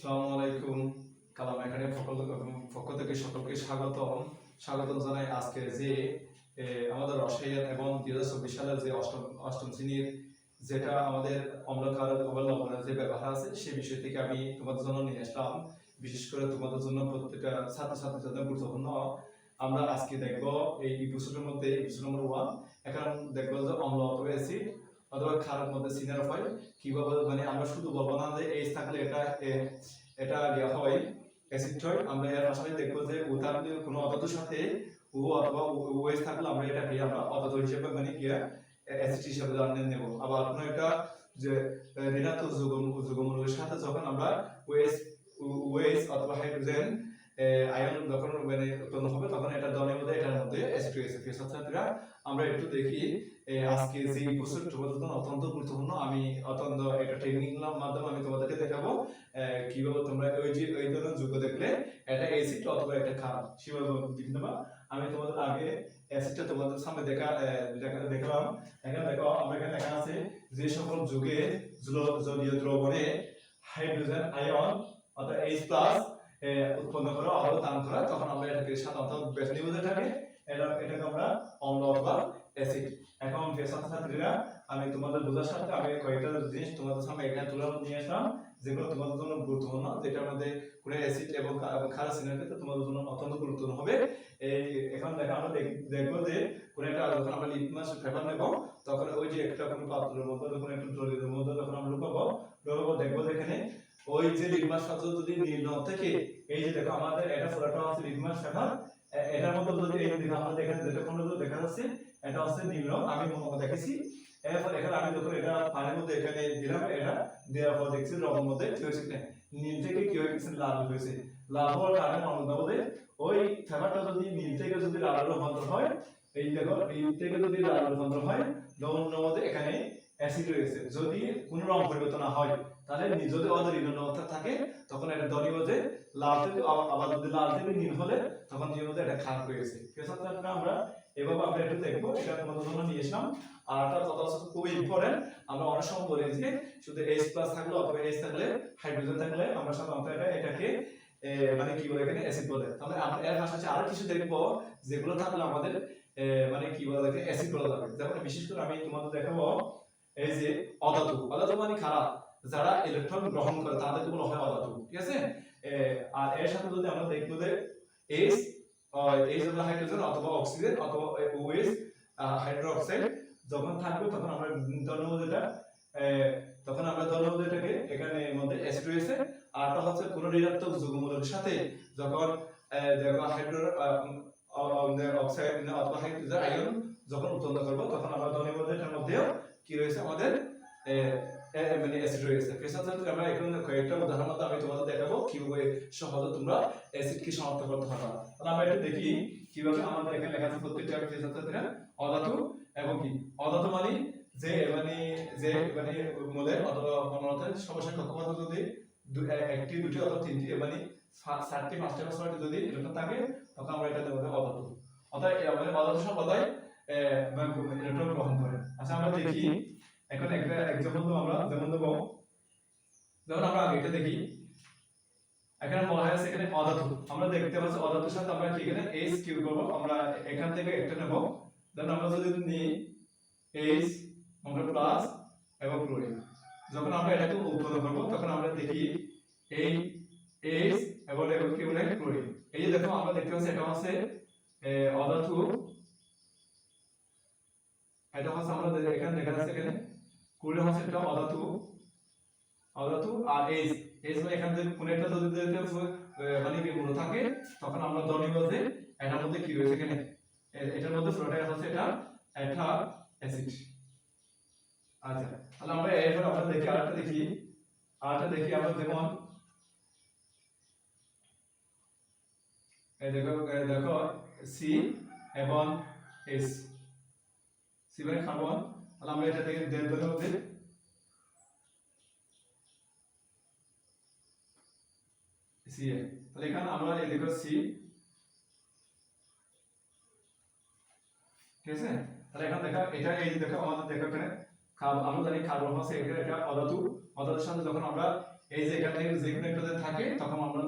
আসসালামু আলাইকুম। কালাম একাডেমি পক্ষ থেকে সকলকে স্বাগত স্বাগত জানাই আজকে যে আমাদের রসায়ন এবং দুই হাজার চব্বিশ সালের যে অষ্টম অষ্টম শ্রেণির যেটা আমাদের অম্লকার অবলম্বনের যে ব্যবহার আছে সেই বিষয় থেকে আমি তোমাদের জন্য নিয়ে আসলাম। বিশেষ করে তোমাদের জন্য প্রত্যেকটা ছাত্রছাত্রীর জন্য গুরুত্বপূর্ণ। আমরা আজকে দেখব এই ইপিসোডের মধ্যে এপিসোড নম্বর ওয়ান এখন দেখব যে অম্ল অথবা অ্যাসিড অথবা খারাপ মধ্যে সিনার হয়। কীভাবে মানে আমরা শুধু বলব না যে এইচ থাকলে এটা এটা হয় অ্যাসিড হয়। আমরা এর পাশাপাশি দেখব যে ও তার কোনো অততুর সাথে ও অথবা ওএস থাকলে আমরা এটাকে আমরা অতত হিসেবে মানে কি অ্যাসিড হিসেবে জানিয়ে নেব। আবার কোনো একটা যে, ঋণাত্মক যুগম, যুগমূলকের সাথে যখন আমরা ওএস ওএস অথবা হাইড্রোজেন আয়ন যখন মানে উৎপন্ন হবে, তখন এটা দলের মধ্যে এটার মধ্যে ছাত্রছাত্রীরা, আমরা একটু দেখি আজকে যে অত্যন্ত গুরুত্বপূর্ণ, আমি অত্যন্ত একটা ট্রেনিং মাধ্যমে আমি তোমাদেরকে দেখাবো কীভাবে তোমরা ওই যে, ওই ধরনের যুগ দেখলে এটা অ্যাসিড অথবা এটা খারাপ, সেভাবে বিভিন্ন আমি তোমাদের আগে অ্যাসিডটা তোমাদের সামনে দেখা দেখলাম। এখানে দেখো, আমরা এখানে লেখা আছে, যে সকল যুগে জলীয় দ্রবণে হাইড্রোজেন আয়ন অর্থাৎ এইচ প্লাস উৎপন্ন করা অথবা দান করা, তখন আমরা এটাকে সাধারণত বেছে নিব থাকে। এটা, এটাকে আমরা অম্ল অথবা অ্যাসিড এখন যে ছাত্রছাত্রীরা, আমি তোমাদের বোঝার সাথে আমি কয়েকটা জিনিস তোমাদের সামনে এখানে তুলে নিয়ে আসলাম, যেগুলো তোমাদের জন্য গুরুত্বপূর্ণ, যেটার মধ্যে কোনো অ্যাসিড এবং খারাপ সিনের ক্ষেত্রে তোমাদের জন্য অত্যন্ত গুরুত্বপূর্ণ হবে। এই, এখন দেখো, আমরা দেখ- দেখব যে কোনো একটা, যখন আমরা লিটমাস পেপার নেব, তখন ওই যে একটা, কোনো পাত্রের মধ্যে, যখন একটা জলের মধ্যে যখন আমরা লুকাবো লুকাবো, দেখব যে এখানে ওই যে লিটমাস পাত্র যদি নীল রং থেকে, এই যে দেখো আমাদের এটা পুরোটা হচ্ছে লিটমাস পেপার এটার মধ্যে যদি এই দেখো আমাদের এখানে যেটা কোনো দেখা যাচ্ছে, এটা হচ্ছে নীল রং, আমি মনে দেখেছি। এরপর এখানে আমি যখন এটা পানির মধ্যে এখানে দিলাম, এটা দেওয়ার পর দেখছি রঙের মধ্যে কি হয়েছে নীল থেকে কি হয়ে গেছে লাল হয়েছে। লাল হওয়ার কারণে মনে ওই ফেভারটা যদি নীল থেকে যদি লাল রূপান্তর হয়, এই দেখো, নীল থেকে যদি লাল রূপান্তর হয় লবণের মধ্যে এখানে অ্যাসিড রয়েছে যদি কোনো রং পরিবর্তন হয় তাহলে যদি অদর অবস্থা থাকে, তখন এটা দলীয় যে লাল থেকে আবার যদি লাল থেকে নীল হলে, তখন যে মধ্যে এটা খারাপ হয়ে গেছে। আছে আমরা এভাবে আমরা একটু দেখব, এটা তোমাদের জন্য নিয়ে এসলাম। আর একটা কথা হচ্ছে খুব ইম্পর্টেন্ট আমরা অনেক সময় বলি যে শুধু এইচ প্লাস থাকলে অথবা এইচ থাকলে হাইড্রোজেন থাকলে আমরা সাধারণত এটা এটাকে মানে কি বলে এখানে? অ্যাসিড বলে। তাহলে আমরা এর পাশাপাশি আরও কিছু দেখব, যেগুলো থাকলে আমাদের মানে কি বলে এটাকে অ্যাসিড বলা যাবে। যেমন বিশেষ করে আমি তোমাদের দেখাবো, এই যে অধাতু অধাতু মানে খারাপ। যারা ইলেকট্রন গ্রহণ করে তাদেরকে বলা হয় অধাতু ঠিক আছে? আর এর সাথে যদি আমরা দেখব যে এইচ এইচ হলো হাইড্রোজেন অথবা অক্সিজেন অথবা ওএস হাইড্রোক্সাইড যখন থাকবে, তখন আমরা ধরবো যেটা তখন আমরা ধরবো যেটাকে এখানে মধ্যে অ্যাসিড রয়েছে আর একটা হচ্ছে কোন ঋণাত্মক যুগমূলকের সাথে যখন দেখো হাইড্রো অক্সাইড অথবা হাইড্রোজেন আয়ন যখন উৎপন্ন করব, তখন আমরা ধরবো এটার মধ্যেও কি রয়েছে আমাদের মানে অ্যাসিড রয়েছে। পেশা ছাত্র আমরা এখানে কয়েকটা উদাহরণ আমি তোমাদের দেখাবো। কীভাবে সহজে তোমরা অ্যাসিডকে শনাক্ত করতে পারবা। তাহলে আমরা একটু দেখি কীভাবে আমাদের এখানে লেখা আছে প্রত্যেকটা পেশা ছাত্রীরা অধাতু এবং কি? অধাতু মানে যে মানে যে মানে মূলে অথবা অনুরোধের সমস্যা কক্ষপথ যদি একটি, দুটি অথবা তিনটি মানে চারটি, পাঁচটি বা ছয়টি যদি এরকম থাকে, তখন আমরা এটা দেবো অধাতু। অর্থাৎ আমাদের অধাতু সম্প্রদায় ইলেকট্রন গ্রহণ করে। আচ্ছা আমরা দেখি। এখন একটা এক্সাম্পল দেবো আমরা যেমন দেবো। যেমন আমরা আগে এটা দেখি। এখানে বলা হয়েছে এখানে অধাতু। আমরা দেখতে পাচ্ছি অধাতুর সাথে আমরা কি এখানে এইচ কিউ করব। আমরা এখান থেকে একটা নেব। দেন আমরা যদি নিই এইচ আমরা প্লাস এবং ক্লোরিন যখন আমরা এটাকে উৎপন্ন করব তখন আমরা দেখি এই এইচ এবং এবং কি বলে? ক্লোরিন এই যে দেখো আমরা দেখতে পাচ্ছি এটা হচ্ছে অধাতু। এটা হচ্ছে আমরা এখানে দেখা যাচ্ছে এখানে ক্লোরিন হচ্ছে এটা অধাতু। অধাতু আর এইচ এইচ মানে এখানে যদি কোনো একটা যদি মানে কি গুণ থাকে, তখন আমরা ধরি বলতে এটার মধ্যে কি রয়েছে এখানে? এটার মধ্যে ফ্লোরাইড হচ্ছে এটা এটা অ্যাসিড আচ্ছা তাহলে আমরা এরপর আমরা দেখি, আরেকটা দেখি। আরেকটা দেখি আমরা যেমন এই দেখো দেখো সি এবং এস সি মানে কার্বন তাহলে আমরা এটা থেকে দেড় ধরে হচ্ছে। সি তাহলে এখানে আমরা দেখো সি ঠিক আছে? তাহলে এখানে দেখা এটা এই দেখো, আমাদের দেখো এখানে আমরা জানি কার্বন হচ্ছে এটা অধাতু। অধাতুর সাথে যখন আমরা এই যে এখান যে কোনো একটা থাকে, তখন আমরা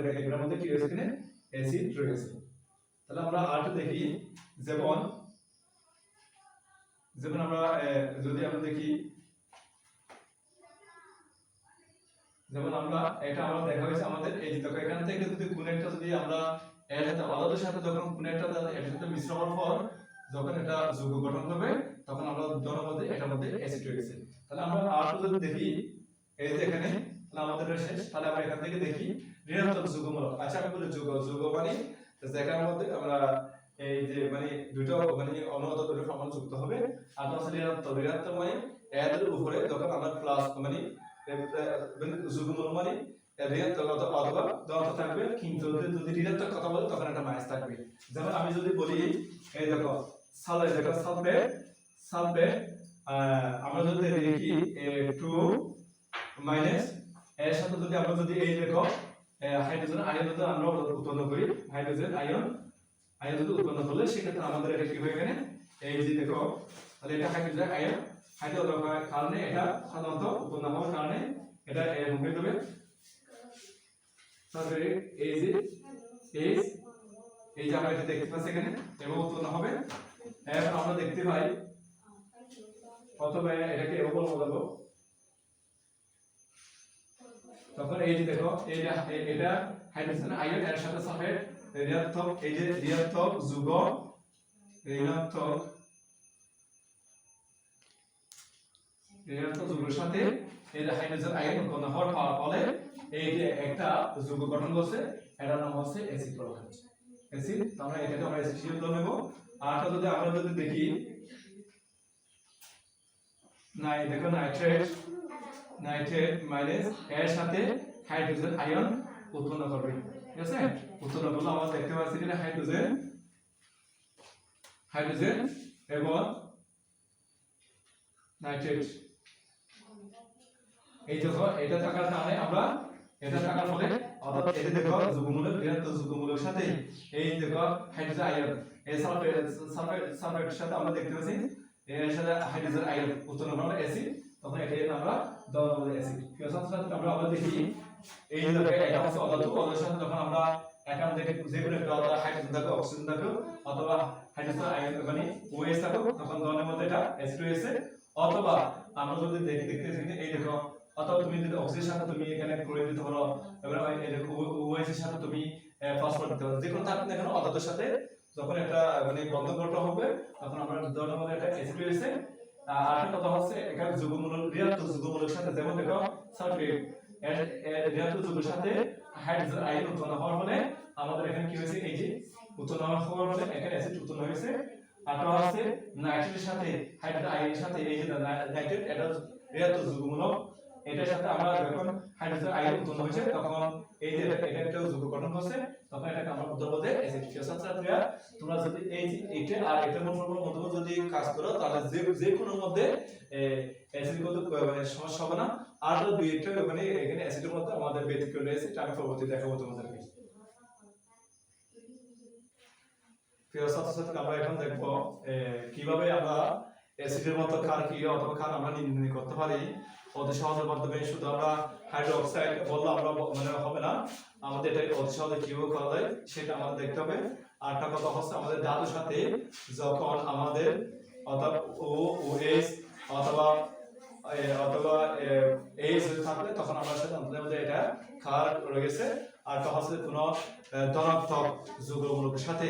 এটা- এটার মধ্যে কি রয়েছে এখানে? অ্যাসিড রয়েছে। তাহলে আমরা আরেকটা দেখি, যেমন যেমন আমরা যদি আমরা দেখি, যেমন আমরা, এটা আমরা দেখা হয়েছে আমাদের, এই দেখো, এখান থেকে যদি কোন একটা যদি আমরা এর সাথে আলাদার সাথে যখন কোন একটা এর সাথে মিশ্র হওয়ার পর যখন এটা যৌগ গঠন হবে, তখন আমরা ধরার মধ্যে এটার মধ্যে অ্যাসিড হয়ে গেছে। তাহলে আমরা আর যদি দেখি, এই যে এখানে, তাহলে আমাদের এটা শেষ। তাহলে আমরা এখান থেকে দেখি, ঋণাত্মক যুগমূলক। আচ্ছা আমি বলি যুগ যুগ মানে জায়গার মধ্যে আমরা এই যে মানে দুটো মানে অনুগত দুটো সমান যুক্ত হবে। আর আসলে ঋণাত্মক ঋণাত্মক মানে এদের উপরে যখন আমরা প্লাস মানে মানে মানে ঋণাত্মক অথবা দন্ত থাকবে কিন্তু যদি ঋণাত্মক কথা বলে তখন একটা মাইনাস থাকবে। যেমন আমি যদি বলি, এই দেখো, সালে দেখো সালফেট সালফেট আমরা যদি দেখি টু মাইনাস এর সাথে যদি আমরা যদি এই দেখো হাইড্রোজেন আয়ন আমরা উৎপন্ন করি হাইড্রোজেন আয়ন আয়ন যদি উৎপন্ন করলে সেক্ষেত্রে আমাদের এটা কি হয়ে গেলে? এই যে দেখো, তাহলে এটা হাইড্রোজেন আয়ন হাইড্রোজেন কারণে এটা সাধারণত উৎপন্ন হওয়ার কারণে এটা এরকম হয়ে যাবে তারপরে এই যে এই এই যে আমরা এটা দেখতে পাচ্ছি এখানে এবং উৎপন্ন হবে। এখন আমরা দেখতে পাই অথবা এটাকে এরকম বলব তখন এই যে দেখো, এই এটা হাইড্রোজেন আয়ন এর সাথে সালফেট ঋণাত্মক এই যে ঋণাত্মক যুগ ঋণাত্মক ঋণাত্মক যুগের সাথে যে হাইড্রোজেন আয়ন উৎপন্ন হওয়ার ফলে এই যে একটা গঠন নাম হচ্ছে অ্যাসিড অ্যাসিড আমরা অ্যাসিড ধরে নেব। যদি আমরা যদি দেখি, নাই, দেখো নাইট্রেট নাইট্রেট মাইনাস এর সাথে হাইড্রোজেন আয়ন উৎপন্ন করবে। ঠিক আছে? উৎপন্ন করলে আমরা দেখতে পাচ্ছি যে হাইড্রোজেন? হাইড্রোজেন এবং নাইট্রেট। এই দেখো এটা থাকার কারণে আমরা এটা থাকার ফলে অর্থাৎ এই দেখো যুগমূলক বৃহত্তর যুগমূলকের সাথে এই দেখো হাইড্রোজেন আয়ন এই সালফেট সালফেট সালফেটের সাথে আমরা দেখতে পাচ্ছি এর সাথে হাইড্রোজেন আয়ন উৎপন্ন করে অ্যাসিড। তখন এটাকে আমরা বলে অ্যাসিড। কিউসার সাথে আমরা আবার দেখি এই দেখো এটা হচ্ছে অধাতু অধাতুর সাথে যখন আমরা একান থেকে যে কোনো একটা আলাদা হাইড্রোজেন থাকো অক্সিজেন থাকো অথবা হাইড্রোজেন আয়ন মানে ওএস থাকো তখন দলের মধ্যে এটা অ্যাসিড হয়েছে অথবা আমরা যদি দেখি দেখতে দেখি এই দেখো, অথবা তুমি যদি অক্সিজেনের সাথে তুমি এখানে ক্লোরিন দিতে পারো, এবার এই দেখো ওএস এর সাথে তুমি ফসফরাস দিতে পারো। যে কোনো থাকুক না কেন অধাতুর সাথে যখন একটা মানে বন্ধ করতে হবে, তখন আমরা দলের মধ্যে অ্যাসিড হয়েছে আর একটা কথা হচ্ছে, এখানে যুগমূলক, ঋণাত্মক যুগমূলকের সাথে, যেমন দেখো, সালফেট ঋণাত্মক যুগের সাথে হাইড্রোজেন আয়ন উৎপন্ন হওয়ার ফলে আমাদের এখানে কি হয়েছে, এই যে উৎপন্ন হওয়ার ফলে এখানে অ্যাসিড উৎপন্ন হয়েছে। একটা হচ্ছে নাইট্রেটের সাথে হাইড্রোজেন আয়নের সাথে, এই যে নাইট্রেট এটা ঋণাত্মক যুগমূলক এটার সাথে আমরা যখন হাইড্রোজেন আয়ন উৎপন্ন হয়েছে তখন এই যে এটা এটা একটা যুগ গঠন করছে তখন এটাকে আমরা উত্তর বলতে অ্যাসিড ছাত্রছাত্রীরা তোমরা যদি এই যে এটা আর এটার মধ্যে যদি কাজ করো তাহলে যে যে কোনো মধ্যে অ্যাসিড কত মানে সমস্যা হবে না। আর তো দুই একটা মানে এখানে অ্যাসিডের মধ্যে আমাদের ব্যতিক্রম রয়েছে এটা আমি পরবর্তী দেখাবো তোমাদেরকে। প্রিয় ছাত্রছাত্রী আমরা এখন দেখব কীভাবে আমরা অ্যাসিডের মতো ক্ষার কি অথবা ক্ষার আমরা নির্ণয় করতে পারি। অতি সহজের মাধ্যমে শুধু আমরা হাইড্রোক্সাইড বললে আমরা মানে হবে না। আমাদের এটা অতি সহজে কীভাবে করা যায় সেটা আমাদের দেখতে হবে। আর একটা কথা হচ্ছে আমাদের ধাতুর সাথে যখন আমাদের অর্থাৎ ও ও, এস অথবা অথবা এইচ থাকলে তখন আমরা সেটা আমাদের এটা ক্ষার রয়েছে। আর একটা হচ্ছে কোনো ধনাত্মক যুগমূলকের সাথে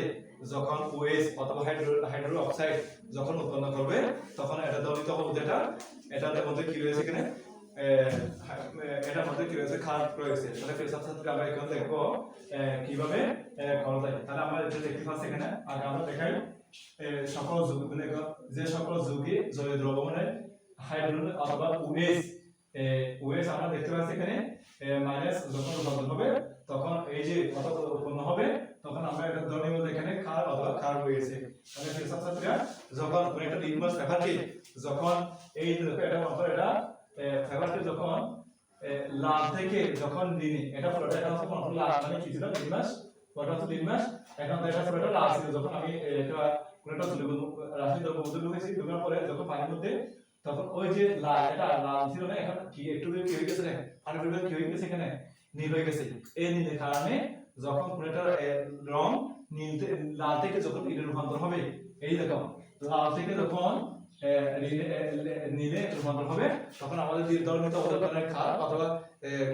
যখন ওএস অথবা হাইড্রো হাইড্রো অক্সাইড যখন উৎপন্ন করবে তখন এটা দলিত হবে যেটা এটার মধ্যে কি রয়েছে এখানে? এটার মধ্যে কি রয়েছে? খারাপ রয়েছে। তাহলে ফের ছাত্রছাত্রী আমরা এখন দেখব কীভাবে করা যায়। তাহলে আমরা এটা দেখতে পাচ্ছি এখানে আগে আমরা দেখাই সকল যুগ মানে যে সকল যুগে জলীয় দ্রবণে হাইড্রোজেন অথবা ওএস ওএস আমরা দেখতে পাচ্ছি এখানে মাইনাস যখন হবে, তখন এই যে অর্থাৎ উৎপন্ন হবে তখন আমরা এটা ধরে নিব এখানে কার অথবা কার রয়েছে তাহলে সেই ছাত্রছাত্রীরা যখন কোনো একটা লিটমাস যখন এই এটা অন্তর এটা পেপারকে যখন লাল থেকে যখন দিনে এটা পুরোটা এটা হচ্ছে লাল মানে কি ছিল লিটমাস ওটা হচ্ছে এখন এটা পুরোটা লাল ছিল যখন আমি এটা কোনো একটা তুলে রাশি দ্রব্য মধ্যে ঢুকেছি ঢুকার পরে যখন পানির মধ্যে তখন ওই যে লাল এটা লাল ছিল না এখন কি একটু কি হয়ে গেছে পানির পরিমাণ কি হয়ে গেছে এখানে নীল হয়ে গেছে এই নীলের কারণে যখন কোনো একটা রং নীল লাল থেকে যখন নীলে রূপান্তর হবে, এই দেখো, লাল থেকে যখন নীলে রূপান্তর হবে, তখন আমাদের দীর্ঘনিত অবদানের খার অথবা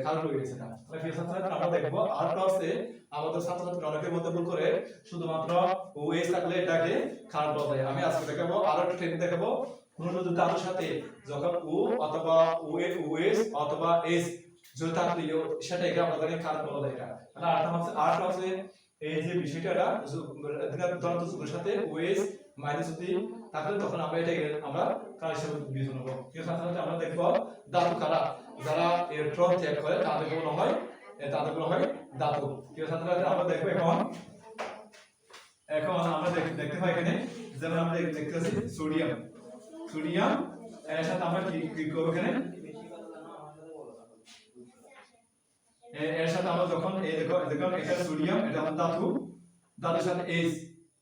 খার হয়ে গেছে না। তাহলে প্রিয় ছাত্রছাত্রীরা আমরা দেখব আর ক্লাসে আমাদের ছাত্রছাত্রী মধ্যে ভুল করে শুধুমাত্র ওএস থাকলে এটাকে খার বলা আমি আজকে দেখাবো, আরও একটা ট্রেনিং দেখাবো। কোন যদি ধাতুর সাথে যখন ও অথবা ওএ ওএস অথবা এস যদি সেটা একে আমরা জানি খার বলা যায় এটা। তাহলে আর্ট হচ্ছে আর্ট হচ্ছে এই যে বিষয়টা এটা দন্ত যুগের সাথে ওএস মাইনাস যদি থাকলে তখন আমরা এটাকে আমরা কার হিসেবে বিবেচনা করব? প্রিয় ছাত্রছাত্রী আমরা দেখব ধাতু কারা? যারা ইলেকট্রন ত্যাগ করে তাদেরকে বলা হয়, এ তাদেরকে বলা হয় ধাতু। প্রিয় ছাত্রছাত্রী আমরা দেখব এখন এখন আমরা দেখ- দেখতে পাই এখানে, যেমন আমরা দেখ- দেখতে পাচ্ছি সোডিয়াম। সোডিয়াম, এর সাথে আমরা কি কি করব এখানে এ- এর সাথে আমরা যখন, এই দেখো দেখো এখানে সোডিয়াম এটা আমাদের ধাতু। ধাতুর সাথে এইচ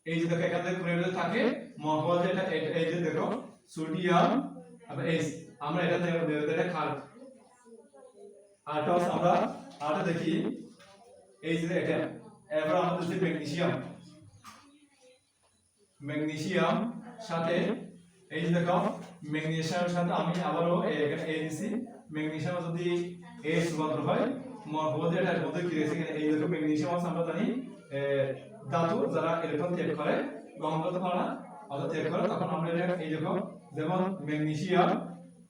এই যে দেখো, এখানে এটা থাকে। যেটা এটা- এই যে দেখো সোডিয়াম আবার এইচ আমরা এটা থেকে এটা খাল হচ্ছে আমরা আরটা দেখি। এই যে এটা, এবার আমাদের যে ম্যাগনেসিয়াম ম্যাগনেসিয়াম সাথে, এই যে দেখো ম্যাগনেসিয়ামের সাথে আমি আবারও এখানে এ দিছি। ম্যাগনেসিয়াম যদি এ রূপান্তর হয় মহব্বত এটার মধ্যে কি রয়েছে এই দেখো ম্যাগনেসিয়াম আছে, আমরা জানি ধাতু যারা ইলেকট্রন ত্যাগ করে গ্রহণ করতে পারে না অর্থাৎ ত্যাগ করে, তখন আমরা এই দেখো যেমন ম্যাগনেসিয়াম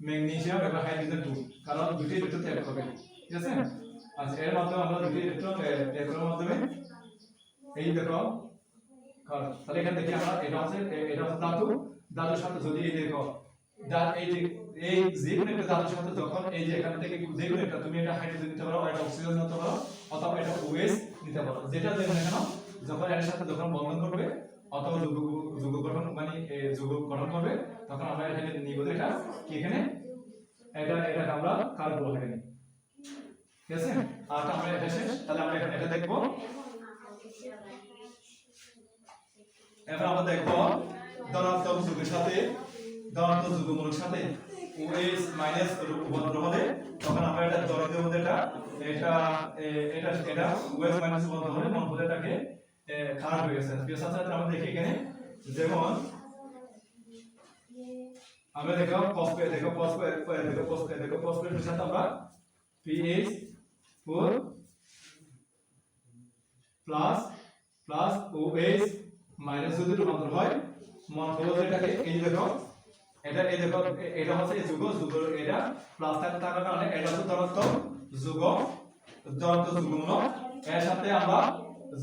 ম্যাগনেসিয়াম এবং হাইড্রোজেন টু কারণ দুটি ইলেকট্রন ত্যাগ করবে। ঠিক আছে? আচ্ছা এর মাধ্যমে আমরা দুটি ইলেকট্রন ত্যাগ করার মাধ্যমে এই দেখো তাহলে এখানে দেখি আমরা, এটা হচ্ছে এটা হচ্ছে ধাতু। ধাতুর সাথে যদি এই দেখো এই যে এই যে কোনো একটা ধাতুর সাথে যখন এই যে এখান থেকে যে কোনো একটা তুমি এটা হাইড্রোজেন নিতে পারো, এটা অক্সিজেন নিতে পারো, অথবা এটা ওএস নিতে পারো। যেটা দেখো না কেন, যখন এর সাথে যখন বন্ধন করবে, অথবা যুগ যুগ গঠন মানে যুগ গঠন করবে, তখন আমরা এখানে নিব। এটা কি এখানে? এটা এটা আমরা কার বলব এখানে ঠিক আছে? আর আমরা এটা শেষ। তাহলে আমরা এখানে এটা দেখব। এবার আমরা দেখব ধনাত্মক যুগের সাথে, ধনাত্মক যুগমূলক সাথে। ওএস মাইনাস রূপান্তর হবে। তখন আমরা এটা দরিদ্রের মধ্যে এটা এটা এটা এটা ওএস মাইনাস রূপান্তর হলে মন বলে এটাকে খারাপ হয়ে গেছে। প্রিয় ছাত্রছাত্রী আমরা দেখি এখানে, যেমন, আমরা দেখো ফসফেট দেখো ফসফেট দেখো ফসফেট দেখো ফসফেটের সাথে আমরা PH 4 plus plus OH minus যদি রূপান্তর হয়, মন হলো এটাকে, এই দেখো এটা এই দেখো, এটা হচ্ছে যুগ যুগ, এটা প্লাস থাকার কারণে এটা হচ্ছে ধনাত্মক যুগ ধনাত্মক যুগমূলক এর সাথে আমরা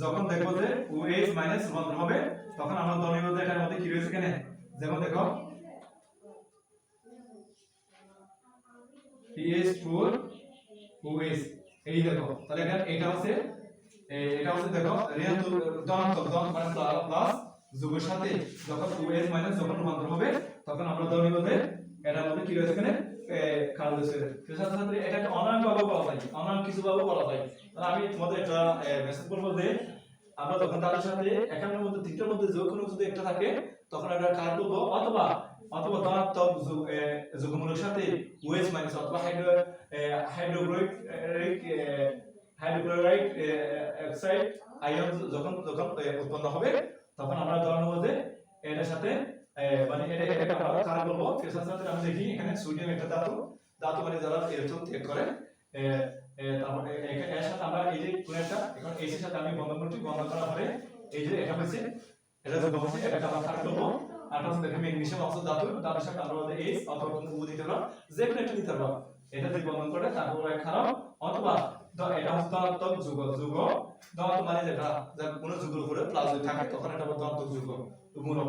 যখন দেখব যে ওএইচ মাইনাস রূপান্তর হবে, তখন আমরা ধনী বলতে এটার মধ্যে কি রয়েছে এখানে। যেমন দেখো PH4 OH এই দেখো, তাহলে এখানে এটা হচ্ছে এটা হচ্ছে দেখো, ঋণাত্মক ধনাত্মক ধন মানে প্লাস যোগের সাথে যখন OH মাইনাস যখন রূপান্তর হবে তখন আমরা ধনী বলতে এটার মধ্যে কি রয়েছে এখানে রয়েছে। ছাত্রছাত্রী, এটা একটা অনাম ভাবে বলা যায় অনাম কিছু ভাবে বলা যায়। তাহলে আমি তোমাদের একটা মেসেজ করব যে আমরা যখন তাদের সাথে একান্নের মধ্যে তিনটার মধ্যে যে কোনো যদি একটা থাকে, তখন আমরা কার বলব অথবা অথবা ধনাত্মক সাথে মাইনাস অথবা hydro hydrochloric hydrochloride oxide ion যখন যখন উৎপন্ন হবে, তখন আমরা ধরার মধ্যে এটার সাথে মানে এটা এটা আমরা কার বলব ফেসার সাথে আমরা দেখি এখানে সোডিয়াম একটা ধাতু। ধাতু মানে যারা ইলেকট্রন ত্যাগ করে তারপরে এর সাথে আমরা এই যে কোনো একটা এখন এই সাথে আমি বন্ধন করছি বন্ধন করার পরে এই যে এটা হচ্ছে এটা যখন হচ্ছে এটাকে আমরা কার করব। আর দেখে ম্যাগনেসিয়াম অক্সাইড ধাতু তার সাথে আমরা এইচ অথবা কোনো ও দিতে পারো যে কোনো একটা দিতে পারো এটা দিয়ে বন্ধন করে তারপরে খারাপ অথবা এটা হচ্ছে ধনাত্মক যুগ যুগ ধনাত্মক মানে যেটা যে কোনো যুগের উপরে প্লাস থাকে তখন এটা ধনাত্মক যুগ মূলক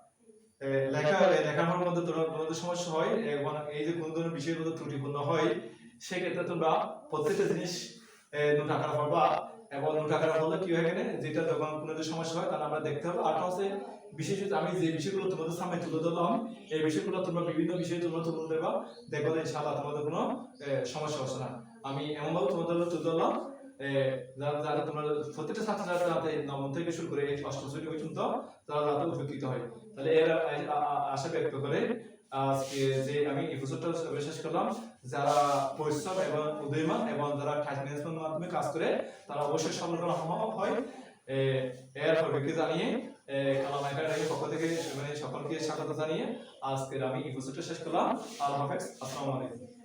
লেখা মধ্যে তোমাদের সমস্যা হয় এবং এই যে কোন ধরনের ত্রুটিপূর্ণ হয়, সেক্ষেত্রে তোমরা প্রত্যেকটা জিনিস এবং হলে কি হয় এখানে? যেটা কোনো সমস্যা হয়, তাহলে আমরা দেখতে আর হচ্ছে আমি যে বিষয়গুলো তোমাদের সামনে তুলে ধরলাম, এই বিষয়গুলো তোমরা বিভিন্ন বিষয়ে তোমরা তুলে তোমাদের কোনো সমস্যা হচ্ছে না। আমি এমনভাবে তোমাদের তুলে ধরলাম যারা যারা তোমরা প্রত্যেকটা ছাত্র যারা নবম থেকে শুরু করে অষ্টম শ্রেণি পর্যন্ত, তারা উপকৃত হয়। তাহলে এর আশা ব্যক্ত করে আজকে যে আমি এপিসোডটা শেষ করলাম যারা পরিশ্রম এবং উদয়মান এবং যারা টাইম ম্যানেজমেন্টের মাধ্যমে কাজ করে তারা অবশ্যই সফল হয়। এ, এর পরিপ্রেক্ষিতে জানিয়ে কালাম একাডেমির পক্ষ থেকে মানে সকলকে স্বাগত জানিয়ে আজকের আমি এপিসোডটা শেষ করলাম। আল্লাহ হাফেজ আসসালামু আলাইকুম।